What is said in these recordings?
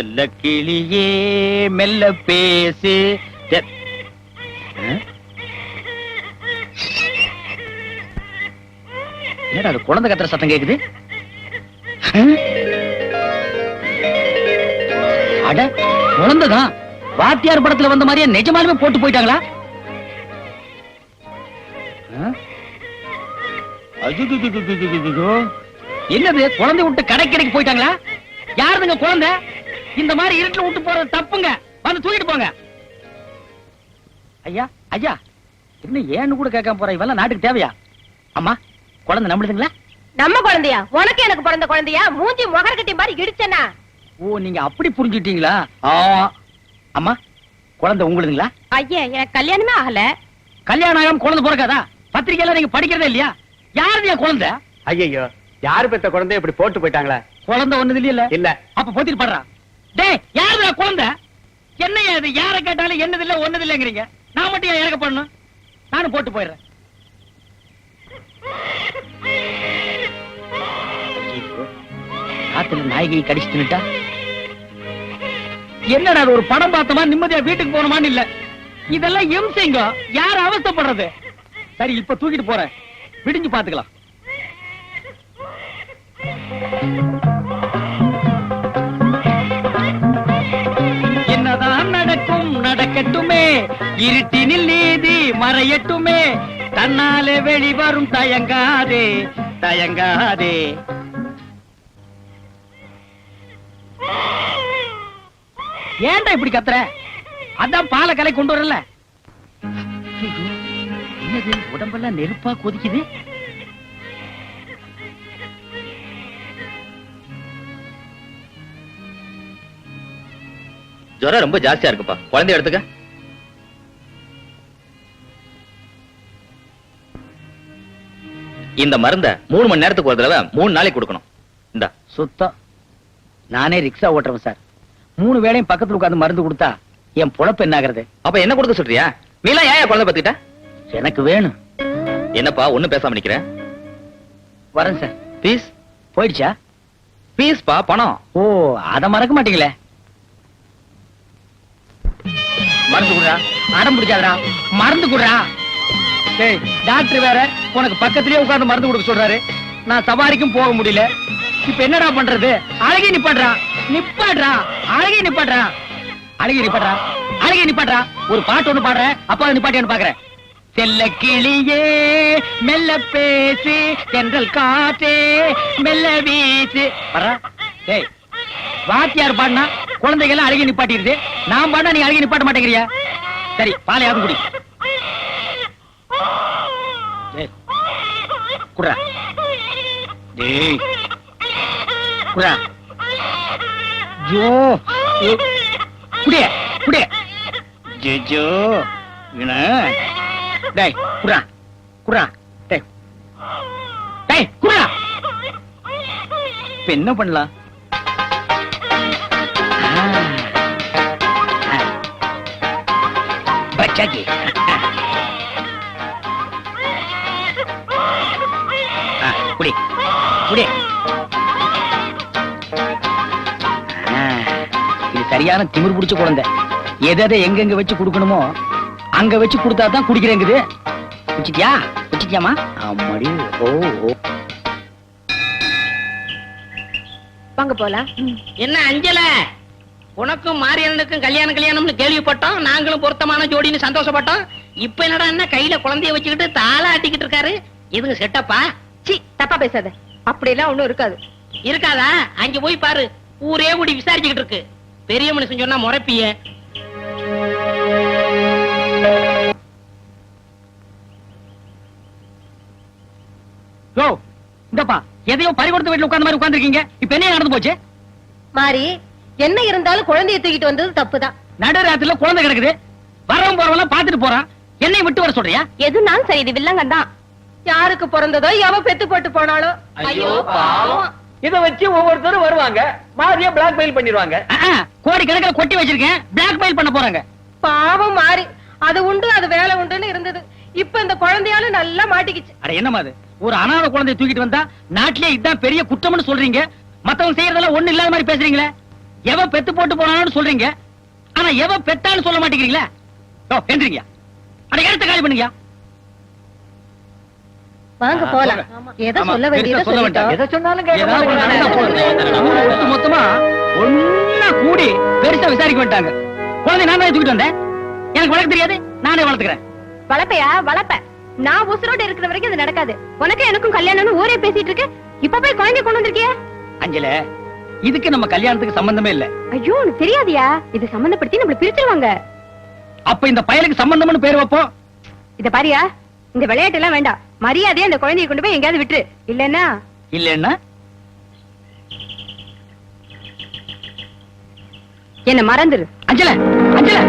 செல்ல கிளியே மெல்ல பேசு? என்னடா அது குழந்தை கத்துற சத்தம் கேக்குது? அட குழந்தைதான். வாத்தியார் படத்துல வந்த மாதிரியே நிஜமாலுமே போட்டு போயிட்டாங்களா. என்னது குழந்தை விட்டு கடை கடைக்கு போயிட்டாங்களா யாருதுங்க குழந்தை? இந்த மாதிரி இருட்டுல விட்டு போறது தப்புங்க. வந்து தூக்கிட்டு போங்க. ஐயா ஐயா என்ன ஏன்னு கூட கேட்காம போற? இவெல்லாம் நாட்டுக்கு தேவையா? அம்மா குழந்தை நம்மளுதுங்களா நம்ம குழந்தையா? உனக்கு எனக்கு பிறந்த குழந்தையா? மூஞ்சி முகர்கட்டி மாதிரி இடிச்சனா? ஓ நீங்க அப்படி புரிஞ்சுட்டீங்களா அம்மா குழந்தை உங்களுதுங்களா? ஐயா எனக்கு கல்யாணமே ஆகல. கல்யாணம் ஆகாம குழந்தை பிறக்காதா? பத்திரிக்கையில நீங்க படிக்கிறதே இல்லையா? யாருது என் குழந்தை? ஐயோ யாரு பெத்த குழந்தை இப்படி போட்டு போயிட்டாங்களே? குழந்தை ஒண்ணுது இல்ல இல்ல. அப்ப பொத்திட்டு படுறா. டேய் யாருடா குழந்தை? என்னையா இது? யார கேட்டாலும் என்னது இல்ல ஒண்ணுது இல்லங்கிறீங்க. நான் மட்டும் ஏன் இறக்கப்படணும் நானும் போட்டு போயிடுறேன். காத்துல நாய்கை கடிச்சு தின்னுட்டா? என்னடா ஒரு படம் பார்த்தோமா நிம்மதியா வீட்டுக்கு போனோமான்னு இல்ல. இதெல்லாம் எம்சிங்க யார் அவஸ்தைப்படுறது? சரி இப்ப தூக்கிட்டு போறேன். விடிஞ்சு பாத்துக்கலாம். நடக்கட்டுமே. இருட்டினில் நீதி மறையட்டுமே. தன்னாலே வெளிவரும் தயங்காதே தயங்காதே. ஏன்டா இப்படி கத்துற? அதான் பாலை கலை கொண்டு வரல. உடம்பெல்லாம் நெருப்பா கொதிக்குது. ஜுரம் ரொம்ப ஜாஸ்தியா இருக்குப்பா. குழந்தைய எடுத்துக்க. இந்த மருந்த மூணு மணி நேரத்துக்கு ஒரு தடவை மூணு நாளைக்கு கொடுக்கணும். இந்த. சுத்தம். நானே ரிக்ஷா ஓட்டுறேன் சார். மூணு வேளையும் பக்கத்துல உட்கார்ந்து மருந்து கொடுத்தா என் பொழப்பு என்ன ஆகுறது? அப்ப என்ன கொடுக்க சொல்றியா? நீலாம் ஏன் குழந்தை பத்துக்கிட்ட எனக்கு வேணும். என்னப்பா ஒண்ணும் பேசாம நிக்கிற? வரேன் சார். பீஸ் போயிடுச்சா? பீஸ்பா பணம்? ஓ அத மறக்க மாட்டீங்களே. மறந்து குடுறா அடம் பிடிக்காதடா. மறந்து குடுறா டேய் டாக்டர் வேற உனக்கு பக்கத்துலயே உட்கார்ந்து மருந்து கொடுக்க சொல்றாரு. நான் சவாரிக்கும் போக முடியல. இப்ப என்னடா பண்றது? அழகி நிப்பாடுறா. நிப்பாடுறா. அழகி நிப்பாடுறா. அழகி நிப்பாடுறா. அழகி நிப்பாடுறா. ஒரு பாட்டு ஒண்ணு பாடுறேன் அப்பா நிப்பாட்டியான்னு பாக்குறேன். செல்ல கிளியே மெல்ல பேசு தென்றல் காற்றே மெல்ல வீசு. வர்றா டேய் வாத்தியார் பாடினா குழந்தைகள் அழகி நிப்பாட்டிருது நான் பண்ண நீ அழகி நிப்பாட்ட மாட்டேங்கிறியா? சரி பாலையாவது குடி. குடுறா. டேய் குடுறா. ஜோ குடிய குடிய. ஜோ இவன டேய் குடுறா குடுறா டேய். டேய் குடுறா. இப்ப என்ன பண்ணலாம்? ஆ, குடி. குடி. இது சரியான திமிர் பிடிச்ச குழந்தை. எதை எதை எங்கெங்க வச்சு கொடுக்கணுமோ அங்க வச்சு கொடுத்தா தான் குடிக்கிறேங்குது. குச்சிட்டியா குச்சிட்டியாமா அம்மாடி. ஓ ஓ. வாங்க போலாம். என்ன அஞ்சல? உனக்கும் மாரியண்ணனுக்கும் கல்யாணம் கல்யாணம்னு கேள்விப்பட்டோம். நாங்களும் பொருத்தமான ஜோடின்னு சந்தோஷப்பட்டோம். இப்ப என்னடா என்ன கையில குழந்தைய வச்சுக்கிட்டு தாள ஆட்டிக்கிட்டு இருக்காரு? இதுங்க செட்டப்பா? சி தப்பா பேசாத. அப்படி எல்லாம் ஒண்ணும் இருக்காது. இருக்காதா? அங்க போய் பாரு. ஊரே கூடி விசாரிச்சுக்கிட்டு இருக்கு. பெரிய மனுஷன் சொன்னா முறைப்பிய. இந்தப்பா எதையோ பறிகொடுத்த வீட்டுல உட்கார்ந்த மாதிரி உட்கார்ந்திருக்கீங்க. இப்ப என்ன நடந்து போச்சு? மாறி என்ன இருந்தாலும் குழந்தைய தூக்கிட்டு வந்தது தப்புதான். நடு ராத்திரில குழந்தை கிடக்குது. வரவன் போறவன் பாத்துட்டு போறான். என்னை விட்டு வர சொல்றியா? எதுனாலும் சரி இது வில்லங்கம் தான். யாருக்கு பிறந்ததோ எவ பெத்து போட்டு போனாலும் ஐயோ, பாவம். இத வச்சு ஒவ்வொருத்தரும் வருவாங்க. மாதிரியா பிளாக்மெயில் பண்ணிடுவாங்க. கோடி கணக்கில் கொட்டி வச்சிருக்கேன். பிளாக்மெயில் பண்ண போறாங்க. பாவம் மாறி. அது உண்டு அது வேலை உண்டுன்னு இருந்தது. இப்ப இந்த குழந்தையால நல்லா மாட்டிக்கிச்சு. அட என்னமா அது? ஒரு அனாதை குழந்தையை தூக்கிட்டு வந்தா நாட்டிலே இதான் பெரிய குற்றம்னு சொல்றீங்க. மத்தவங்க செய்யறதெல்லாம் ஒண்ணு இல்லாத மாதிரி பேசுறீங்களே. எவ பெத்து போட்டு போனான்னு சொல்றீங்க. ஆனா எவ பெத்தான்னு சொல்ல மாட்டேங்கிறீங்களா? ஓ எந்திரிங்க. அட இடத்த காலி பண்ணுங்க. வாங்க போலாம். சொல்ல வேண்டியதை சொல்ல. எதை சொன்னாலும் ஒட்டு மொத்தமா ஒன்னா கூடி பெருசா விசாரிக்க மாட்டாங்க குழந்தை நான் தான் தூக்கிட்டு வந்தேன்? எனக்கு வளர்க்க தெரியாது. நானே வளர்த்துக்கிறேன். வளர்ப்பையா? வளர்ப்ப. நான் உசுரோட இருக்கிற வரைக்கும் இது நடக்காது. உனக்கு எனக்கும் கல்யாணம்னு ஊரே பேசிட்டு இருக்கு. இப்ப போய் குழந்தை கொண்டு வந்திருக்கிய? அஞ்சல இதுக்கு நம்ம கல்யாணத்துக்கு சம்பந்தமே இல்ல. ஐயோ உனக்கு தெரியாதியா? இது சம்பந்தப்படுத்தி நம்மள பிரிச்சிருவாங்க. அப்ப இந்த பயலுக்கு சம்பந்தம்னு பேர் வைப்போம். இத பாரியா இந்த விளையாட்டு எல்லாம் வேண்டாம். மரியாதையா இந்த குழந்தையை கொண்டு போய் எங்கேயாவது விட்டுரு. இல்லன்னா? இல்லன்னா? என்ன மறந்துரு. அஞ்சல அஞ்சல.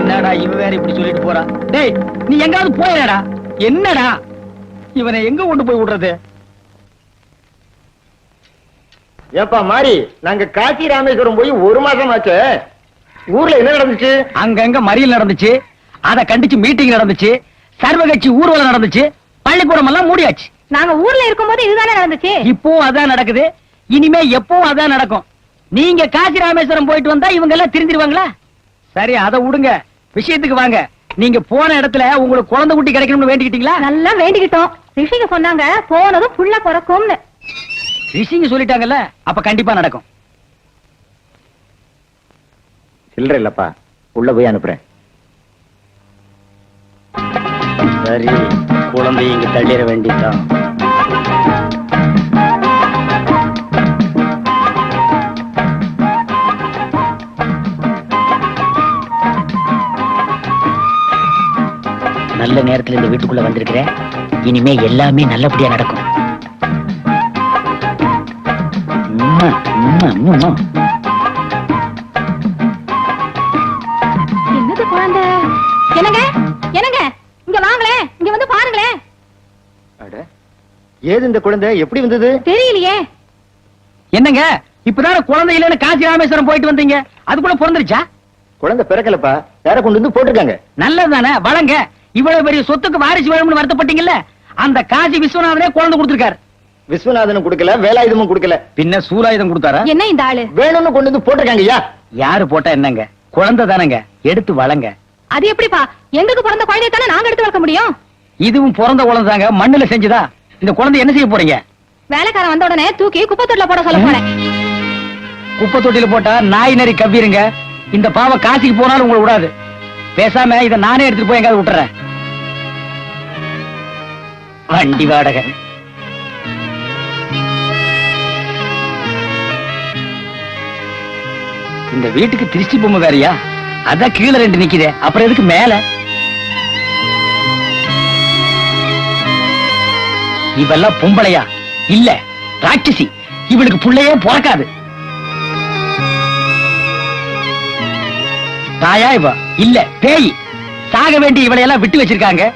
என்னடா இவ வேற இப்படி சொல்லிட்டு போறா டேய் நீ எங்காவது போயிடா. என்னடா? இவனை எங்க கொண்டு போய் விடுறது? ஏப்பா மாறி நாங்க காசி ராமேஸ்வரம் போய் ஒரு மாசம் ஆச்சு ஊர்ல என்ன நடந்துச்சு? அங்கங்க மறியல் நடந்துச்சு அத கண்டிச்சு மீட்டிங் நடந்துச்சு சர்வ கட்சி ஊர்வலம் நடந்துச்சு பள்ளிக்கூடம் எல்லாம் மூடியாச்சு. நாங்க ஊர்ல இருக்கும்போது இதுதானே நடந்துச்சு? இப்போ அதான் நடக்குது. இனிமே எப்பவும் அதான் நடக்கும். நீங்க காசி ராமேஸ்வரம் போயிட்டு வந்தா இவங்க எல்லாம் திருந்திருவாங்களா சரி அதை விடுங்க. விஷயத்துக்கு வாங்க. நீங்க போன இடத்துல உங்களுக்கு குழந்தை குட்டி கிடைக்கணும்னு வேண்டிக்கிட்டீங்களா? நல்லா வேண்டிக்கிட்டோம். ரிஷிக்கு சொன்னாங்க போனதும் புள்ள பிறக்கும்னு. ரிஷிங்க சொல்லிட்டாங்கல்ல அப்ப கண்டிப்பா நடக்கும். சில்லற இல்லப்பா. உள்ள போய் அனுப்புறேன். சரி குழந்தை இங்க தள்ளிட வேண்டிதான் நல்ல நேரத்துல இந்த வீட்டுக்குள்ள வந்திருக்கிறேன். இனிமே எல்லாமே நல்லபடியா நடக்கும். என்னது குழந்தை? என்னங்க? என்னங்க? இங்க வாங்களேன் இங்க வந்து பாருங்களேன் அட, ஏது இந்த குழந்தை? எப்படி வந்தது? தெரியலையே. என்னங்க? இப்பதானே குழந்தை இல்லைன்னு காசி ராமேஸ்வரம் போயிட்டு வந்தீங்க? அதுக்குள்ள பிறந்துருச்சா? குழந்தை பிறக்கலப்பா. வேற கொண்டு வந்து போட்டிருக்காங்க. நல்லதுதானே? வளங்க. இவ்வளவு பெரிய சொத்துக்கு வாரிசு வேணும்னு வருத்தப்பட்டீங்கல்ல? அந்த காசி விஸ்வநாதனே குழந்தை கொடுத்திருக்காரு. விஸ்வநாதனும் கொடுக்கல வேலாயுதமும் கொடுக்கல. பின்ன சூலாயுதம் கொடுத்தாரா? என்ன இந்த ஆளு? வேணும்னு கொண்டு வந்து போட்டிருக்காங்க ஐயா. யாரு போட்டா என்னங்க? குழந்தை தானங்க. எடுத்து வளங்க. அது எப்படிப்பா? எங்களுக்கு பிறந்த குழந்தைய தானே நாங்க எடுத்து வளர்க்க முடியும்? இதுவும் பிறந்த குழந்தை தாங்க. மண்ணுல செஞ்சுதா? இந்த குழந்தை என்ன செய்ய போறீங்க? வேலைக்காரன் வந்த உடனே தூக்கி குப்பை தொட்டில போட சொல்ல போறேன். குப்பை தொட்டில போட்டா நாய் நரி கவ்விருங்க. இந்த பாவ காசிக்கு போனாலும் உங்களை விடாது. பேசாம இத நானே எடுத்துட்டு போய் எங்காவது விட்டுறேன். வண்டி வாடகை. இந்த வீட்டுக்கு திருச்சி பொம்மை வேறயா? அதான் கீழே ரெண்டு நிக்குதே. அப்புறம் எதுக்கு மேல? இவெல்லாம் பொம்பளையா? இல்ல ராட்சசி. இவளுக்கு புள்ளையே பிறக்காது. தாயா இவ? இல்ல பேய். சாக வேண்டிய இவளை எல்லாம் விட்டு வச்சிருக்காங்க.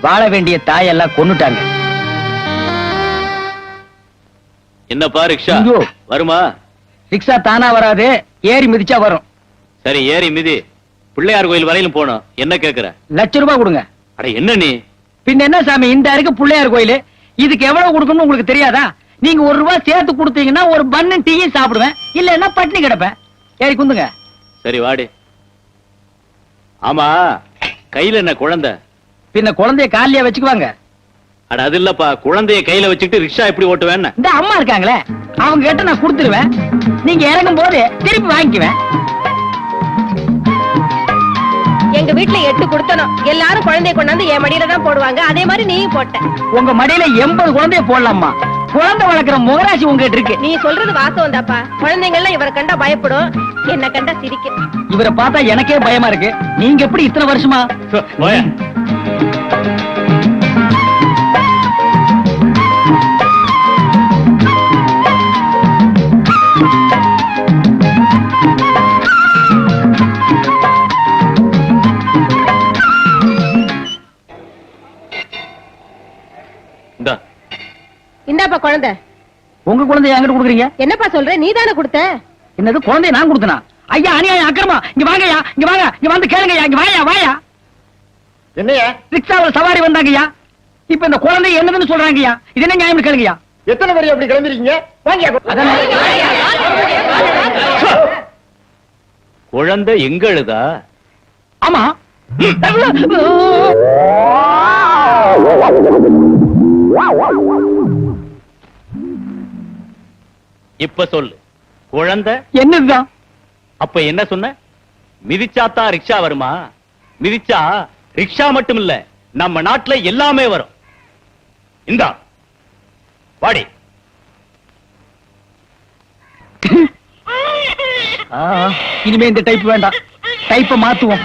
வாழ வேண்டிய தாயெல்லாம் கொன்னுட்டாங்க. என்னப்பா ரிக்ஷா. வருமா? ரிக்ஷா தானா வராது. ஏறி மிதிச்சா வரும். சரி ஏறி மிதி. பிள்ளையார் கோயில் வரையிலும் போனோம் என்ன கேக்குற? லட்ச ரூபாய் கொடுங்க. அட என்ன நீ? பின்ன என்ன சாமி இந்த இருக்கு பிள்ளையார் கோயில்? இதுக்கு எவ்வளவு கொடுக்கணும்னு உங்களுக்கு தெரியாதா? நீங்க ஒரு ரூபாய் சேர்த்து கொடுத்தீங்கன்னா ஒரு பண்ணு டீயும் சாப்பிடுவேன். இல்லன்னா பட்டினி கிடப்பேன். ஏறி குந்துங்க. சரி வாடி. ஆமா கையில என்ன குழந்தை? பின்ன குழந்தைய காலியா வச்சுக்குவாங்க. அட அது இல்லப்பா. குழந்தைய கையில வச்சுக்கிட்டு ரிக்ஷா எப்படி ஓட்டுவேன்னு? இந்த அம்மா இருக்காங்களே அவங்க கிட்ட நான் கொடுத்துருவேன். நீங்க இறங்கும் போது திருப்பி வாங்கிக்குவேன். எங்க வீட்டுல எட்டு கொடுத்தனும். எல்லாரும் குழந்தைய கொண்டாந்து என் மடியில தான் போடுவாங்க. அதே மாதிரி நீயும் போட்ட. உங்க மடியில எண்பது குழந்தைய போடலாமா? குழந்தை வளர்க்குற முகராசி உங்ககிட்ட இருக்கு. நீ சொல்றது வாசம் தாப்பா குழந்தைங்க எல்லாம் இவரை கண்டா பயப்படும். என்ன கண்டா சிரிக்கும். இவரை பார்த்தா எனக்கே பயமா இருக்கு. நீங்க எப்படி இத்தனை வருஷமா? குழந்தை? உங்க குழந்தைய என்கிட்ட கொடுக்குறீங்க? என்னப்பா சொல்ற? நீ தானே கொடுத்த? என்னது குழந்தைய நான் கொடுத்தனா? ஐயா அநியாயம் அக்கிரமா இங்க வாங்கய்யா இங்க வாங்க. இங்க வந்து கேளுங்கய்யா இங்க வாயா வாயா. என்னையா ரிக்ஷாவில் சவாரி வந்தாங்கய்யா. இப்ப இந்த குழந்தை என்னதுன்னு சொல்றாங்கய்யா? இது என்ன நியாயம் கேளுங்கய்யா. எத்தனை பேர் அப்படி கிளம்பிருக்கீங்க? குழந்தை எங்களுதா ஆமா. இப்ப சொல்லு. குழந்தை? என்னதுதான்? அப்ப என்ன சொன்ன? மிதிச்சாத்தான் ரிக்ஷா வருமா? மிதிச்சா ரிக்ஷா மட்டும் இல்ல நம்ம நாட்டுல எல்லாமே வரும். இந்தா வாடி. இனிமே இந்த டைப் வேண்டாம். டைப்பை மாத்துவோம்.